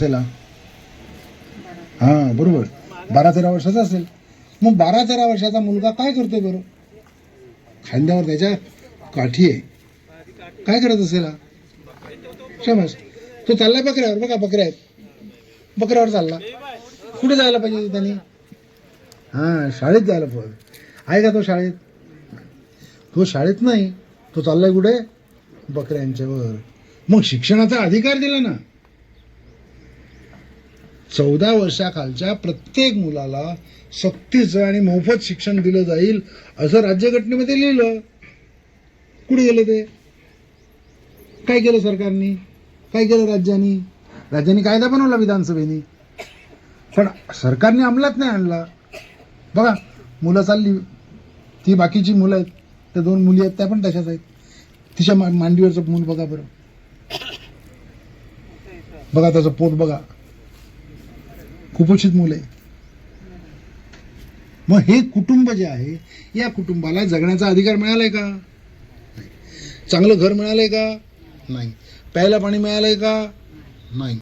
असेला हा. बरोबर. बारा तेरा वर्षाचा असेल. मग बारा तेरा वर्षाचा मुलगा काय करतोय बरं? खांद्यावर त्याच्या काठी आहे. काय करत असेल हा? शाबास. तो चालला बकऱ्यावर बघा बकऱ्या आहेत. बकऱ्यावर चालला. कुठे जायला पाहिजे त्यांनी? हा शाळेत जायला पाहिजे. आहे का तो शाळेत? तो शाळेत नाही. तो चाललाय कुठे? बकऱ्यांच्यावर. मग शिक्षणाचा अधिकार दिला ना. चौदा वर्षाखालच्या प्रत्येक मुलाला सक्तीचं आणि मोफत शिक्षण दिलं जाईल असं राज्यघटनेमध्ये लिहिलं. कुठे गेलं ते? काय केलं सरकारने? काय केलं राज्याने? राज्यांनी कायदा बनवला विधानसभेने. पण सरकारने अंमलात नाही आणला. बघा मुलं चालली. ती बाकीची मुलं आहेत. त्या दोन मुली आहेत त्या पण तशाच आहेत. तिच्या मांडीवरचं मूल बघा बरं. बघा त्याचं पोट बघा. कुपोषित मुलं आहे. मग हे कुटुंब जे आहे या कुटुंबाला जगण्याचा अधिकार मिळालाय का? चांगलं घर मिळालंय का? नाही. प्यायला पाणी मिळालंय का? नाही.